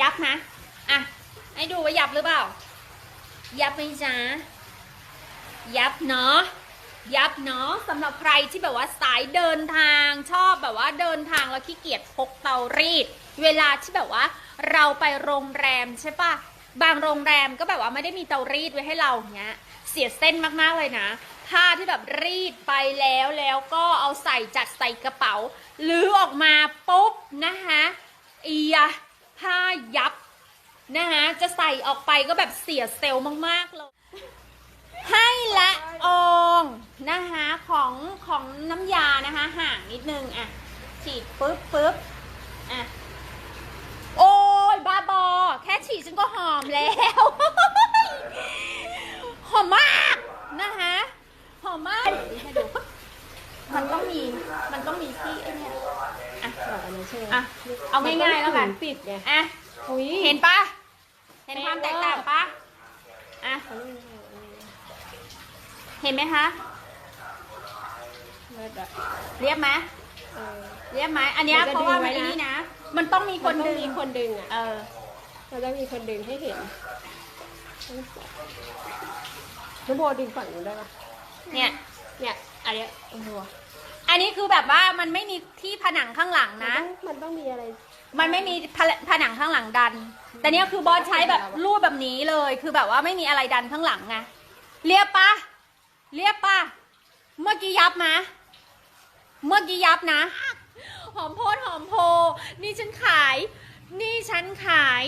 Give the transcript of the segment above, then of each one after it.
ยับนะอะ ให้ดูว่ายับหรือเปล่า ยับไหมจ๊ะ ยับเนาะ ยับเนาะสำหรับใครที่แบบว่าสายเดินทางชอบแบบว่าเดินทางแล้วขี้เกียจพกเตารีด เวลาที่แบบว่า เราไปโรงแรมใช่ปะบางโรงแรมก็แบบว่าไม่ได้มีเตารีดไว้ให้เราเนี้ย เสียเส้นมากๆเลยนะผ้าที่แบบรีดไปแล้วแล้วก็เอาใส่จัดใส่กระเป๋าหรือออกมาปุ๊บนะคะอียะ ผ้ายับนะคะจะใส่ออกไปก็แบบเสียเซลล์มากๆเลยให้และอองนะคะของของน้ำยานะคะห่างนิดนึงอะฉีดปึ๊บปึ๊บอะโอ้ยบ้าบอ แค่ฉีดฉันก็หอมแล้ว หอมมากนะคะหอมมากให้ดูมันต้องมีมันต้องมีที่ไอ้เนี่ย อะบอกกันเลยใช่ไหมอะ เอาง่ายๆแล้วกันมัต้องปิดไงอะอุ้ยเห็นปะเห็นความแตกต่างปะอะเขาไม่ได้เห็นไหมคะ เลิศอะเรียบไหมเออ เรียบไหมอันเนี้ยมันจะเพราะว่าดึงไว้มันนะ นี่นะ มันต้องมีคนมัดึต้องงมีคนดึงอะเออ มันต้องมีคนดึงให้เห็นน้ำโบดึงฝั่งนู้นได้ปะเนี่ย เนี่ยอันเนี้ยโอ้โห อันนี้คือแบบว่ามันไม่มีที่ผนังข้างหลังมันนะต้องมันต้องมีอะไร มันไม่มีผลผนังข้างหลังดัน แต่เนี้ยคือบอสใช้แบบรูดแบบนี้เลย คือแบบว่าไม่มีอะไรดันข้างหลังไง เรียบปะ เรียบปะ เมื่อกี้ยับนะเมื่อกี้ยับนะ หอมโพดหอมโพ นี่ฉันขาย นี่ฉันขาย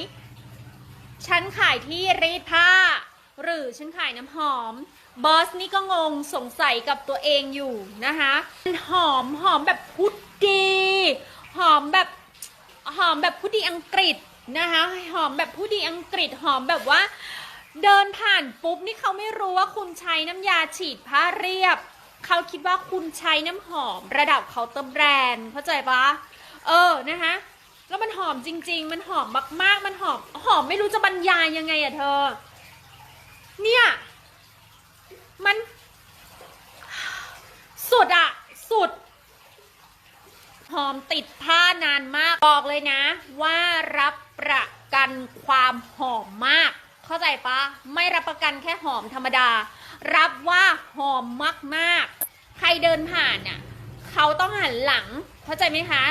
ฉันขายที่รีดผ้า หรือฉันขายน้ำหอมบอสนี่ก็งงสงสัยกับตัวเองอยู่นะคะมันหอมหอมแบบพุดดีหอมแบบหอมแบบผู้ดีอังกฤษนะคะหอมแบบผู้ดีอังกฤษหอมแบบว่า เดินผ่านปุ๊บนี่เขาไม่รู้ว่าคุณใช้น้ำยาฉีดผ้าเรียบ เขาคิดว่าคุณใช้น้ำหอมระดับเคาน์เตอร์แบรนด์เข้าใจปะเออนะคะแล้วมันหอมจริง ๆ มันหอมมากๆ มันหอมหอมไม่รู้จะบรรยายยังไงอะเธอ เนี่ย มัน สุดอะสุด หอมติดผ้านานมาก บอกเลยนะ ว่ารับประกันความหอมมาก เข้าใจปะ ไม่รับประกันแค่หอมธรรมดา รับว่าหอมมากๆ ใครเดินผ่านน่ะเขาต้องหันหลัง เข้าใจไหมคะ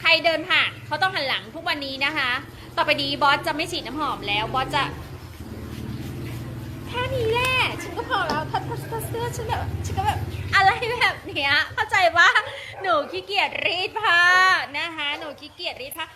ใครเดินผ่านเขาต้องหันหลังทุกวันนี้นะคะ ต่อไปนี้บอสจะไม่ฉีดน้ำหอมแล้ว บอสจะ แค่นี้แหละ ฉันก็พอแล้ว พัดพัดพัดเสื้อฉันแบบฉันก็แบบอะไรแบบเนี้ยเข้าใจว่าหนูขี้เกียจรีดผ้านะคะ หนูขี้เกียจรีดผ้า